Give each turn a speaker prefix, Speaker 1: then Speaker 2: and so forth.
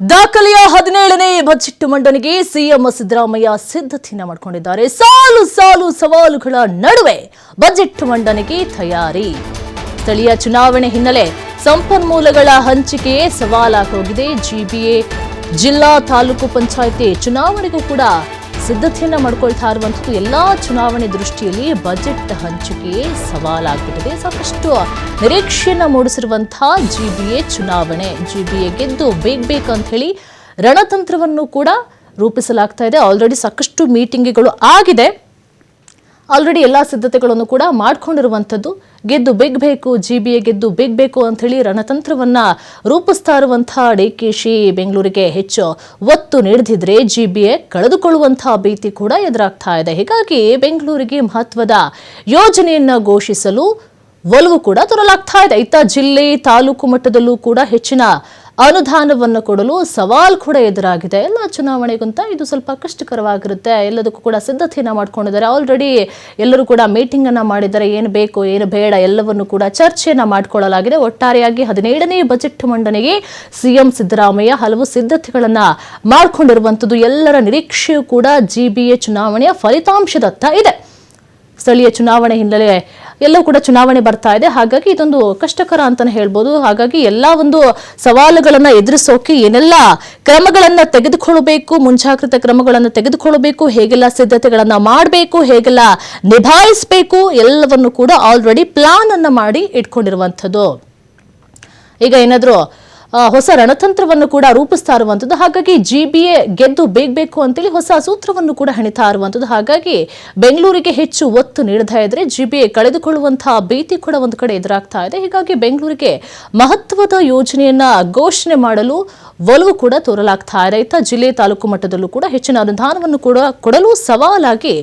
Speaker 1: ದಾಖಲೆಯ ಹದಿನೇಳನೇ ಬಜೆಟ್ ಮಂಡನೆಗೆ ಸಿಎಂ ಸಿದ್ದರಾಮಯ್ಯ ಸಿದ್ಧತೆಯನ್ನ ಮಾಡಿಕೊಂಡಿದ್ದಾರೆ. ಸಾಲು ಸಾಲು ಸವಾಲುಗಳ ನಡುವೆ ಬಜೆಟ್ ಮಂಡನೆಗೆ ತಯಾರಿ. ಸ್ಥಳೀಯ ಚುನಾವಣೆ ಹಿನ್ನೆಲೆ ಸಂಪನ್ಮೂಲಗಳ ಹಂಚಿಕೆಯೇ ಸವಾಲಾಗಿ ಹೋಗಿದೆ ಜಿಬಿಎ, ಜಿಲ್ಲಾ ತಾಲೂಕು ಪಂಚಾಯಿತಿ ಚುನಾವಣೆಗೂ ಕೂಡ ಸಿದ್ಧತೆಯನ್ನ ಮಾಡ್ಕೊಳ್ತಾ ಇರುವಂಥದ್ದು ಎಲ್ಲ ಚುನಾವಣೆ ದೃಷ್ಟಿಯಲ್ಲಿ ಬಜೆಟ್ ಹಂಚಿಕೆ ಸವಾಲಾಗ್ಬಿಟ್ಟಿದೆ. ಸಾಕಷ್ಟು ನಿರೀಕ್ಷೆಯನ್ನ ಮೂಡಿಸಿರುವಂತಹ ಎ ಚುನಾವಣೆ. ಜಿ ಬಿ ಎ ಗೆದ್ದು ಬೇಕು ಅಂತ ಹೇಳಿ ರಣತಂತ್ರವನ್ನು ಕೂಡ ರೂಪಿಸಲಾಗ್ತಾ ಇದೆ. ಆಲ್ರೆಡಿ ಸಾಕಷ್ಟು ಮೀಟಿಂಗ್ಗಳು ಆಗಿದೆ. ಆಲ್ರೆಡಿ ಎಲ್ಲ ಸಿದ್ಧತೆಗಳನ್ನು ಕೂಡ ಮಾಡ್ಕೊಂಡಿರುವಂಥದ್ದು. ಗೆದ್ದು ಬೆಗ್ಬೇಕು ಜಿ ಬಿ ಎ ಗೆದ್ದು ಬೆಗ್ಬೇಕು ಅಂತ ಹೇಳಿ ರಣತಂತ್ರವನ್ನ ರೂಪಿಸ್ತಾ ಇರುವಂತಹ ಡಿ ಕೆ ಶಿ ಬೆಂಗಳೂರಿಗೆ ಹೆಚ್ಚು ಒತ್ತು ನೀಡದಿದ್ರೆ ಜಿ ಬಿ ಎ ಕಳೆದುಕೊಳ್ಳುವಂತಹ ಭೀತಿ ಕೂಡ ಎದುರಾಗ್ತಾ ಇದೆ. ಹೀಗಾಗಿ ಬೆಂಗಳೂರಿಗೆ ಮಹತ್ವದ ಯೋಜನೆಯನ್ನ ಘೋಷಿಸಲು ಒಲವು ಕೂಡ ತರಲಾಗ್ತಾ ಇದೆ. ಇತ್ತ ಜಿಲ್ಲೆ, ತಾಲೂಕು ಮಟ್ಟದಲ್ಲೂ ಕೂಡ ಹೆಚ್ಚಿನ ಅನುದಾನವನ್ನು ಕೊಡಲು ಸವಾಲ್ ಕೂಡ ಎದುರಾಗಿದೆ. ಎಲ್ಲ ಚುನಾವಣೆಗಿಂತ ಇದು ಸ್ವಲ್ಪ ಕಷ್ಟಕರವಾಗಿರುತ್ತೆ. ಎಲ್ಲದಕ್ಕೂ ಕೂಡ ಸಿದ್ಧತೆಯನ್ನು ಮಾಡ್ಕೊಂಡಿದ್ದಾರೆ. ಆಲ್ರೆಡಿ ಎಲ್ಲರೂ ಕೂಡ ಮೀಟಿಂಗ್ ಅನ್ನ ಮಾಡಿದ್ದಾರೆ. ಏನು ಬೇಕು, ಏನು ಬೇಡ, ಎಲ್ಲವನ್ನು ಕೂಡ ಚರ್ಚೆಯನ್ನ ಮಾಡಿಕೊಳ್ಳಲಾಗಿದೆ. ಒಟ್ಟಾರೆಯಾಗಿ ಹದಿನೇಳನೇ ಬಜೆಟ್ ಮಂಡನೆಗೆ ಸಿಎಂ ಸಿದ್ದರಾಮಯ್ಯ ಹಲವು ಸಿದ್ಧತೆಗಳನ್ನ ಮಾಡಿಕೊಂಡಿರುವಂಥದ್ದು. ಎಲ್ಲರ ನಿರೀಕ್ಷೆಯೂ ಕೂಡ ಜಿಬಿಎ ಚುನಾವಣೆಯ ಫಲಿತಾಂಶದತ್ತ ಇದೆ. ಸ್ಥಳೀಯ ಚುನಾವಣೆ ಹಿನ್ನೆಲೆ ಎಲ್ಲವೂ ಕೂಡ ಚುನಾವಣೆ ಬರ್ತಾ ಇದೆ. ಹಾಗಾಗಿ ಇದೊಂದು ಕಷ್ಟಕರ ಅಂತಾನೆ ಹೇಳ್ಬೋದು. ಹಾಗಾಗಿ ಎಲ್ಲ ಒಂದು ಸವಾಲುಗಳನ್ನು ಎದುರಿಸೋಕೆ ಏನೆಲ್ಲ ಕ್ರಮಗಳನ್ನು ತೆಗೆದುಕೊಳ್ಳಬೇಕು, ಮುಂಜಾಗ್ರತಾ ಕ್ರಮಗಳನ್ನು ತೆಗೆದುಕೊಳ್ಳಬೇಕು, ಹೇಗೆಲ್ಲ ಸಿದ್ಧತೆಗಳನ್ನು ಮಾಡಬೇಕು, ಹೇಗೆಲ್ಲ ನಿಭಾಯಿಸಬೇಕು, ಎಲ್ಲವನ್ನು ಕೂಡ ಆಲ್ರೆಡಿ ಪ್ಲಾನ್ ಮಾಡಿ ಇಟ್ಕೊಂಡಿರುವಂಥದ್ದು. ಈಗ ಏನಾದರೂ ಹೊಸ ರಣತಂತ್ರವನ್ನು ಕೂಡ ರೂಪಿಸ್ತಾ ಇರುವಂಥದ್ದು ಹಾಗಾಗಿ ಜಿ ಬಿ ಎ ಗೆದ್ದು ಬೇಗಬೇಕು ಅಂತೇಳಿ ಹೊಸ ಸೂತ್ರವನ್ನು ಕೂಡ ಹೆಣಿತಾ ಇರುವಂಥದ್ದು ಹಾಗಾಗಿ ಬೆಂಗಳೂರಿಗೆ ಹೆಚ್ಚು ಒತ್ತು ನೀಡದೇ ಇದ್ರೆ ಜಿ ಬಿ ಎ ಕಳೆದುಕೊಳ್ಳುವಂತಹ ಭೀತಿ ಕೂಡ ಒಂದು ಕಡೆ ಎದುರಾಗ್ತಾ ಇದೆ. ಹೀಗಾಗಿ ಬೆಂಗಳೂರಿಗೆ ಮಹತ್ವದ ಯೋಜನೆಯನ್ನ ಘೋಷಣೆ ಮಾಡಲು ಒಲವು ಕೂಡ ತೋರಲಾಗ್ತಾ ಇದೆ. ಜಿಲ್ಲೆ ತಾಲೂಕು ಮಟ್ಟದಲ್ಲೂ ಕೂಡ ಹೆಚ್ಚಿನ ಅನುದಾನವನ್ನು ಕೂಡ ಕೊಡಲು ಸವಾಲಾಗಿ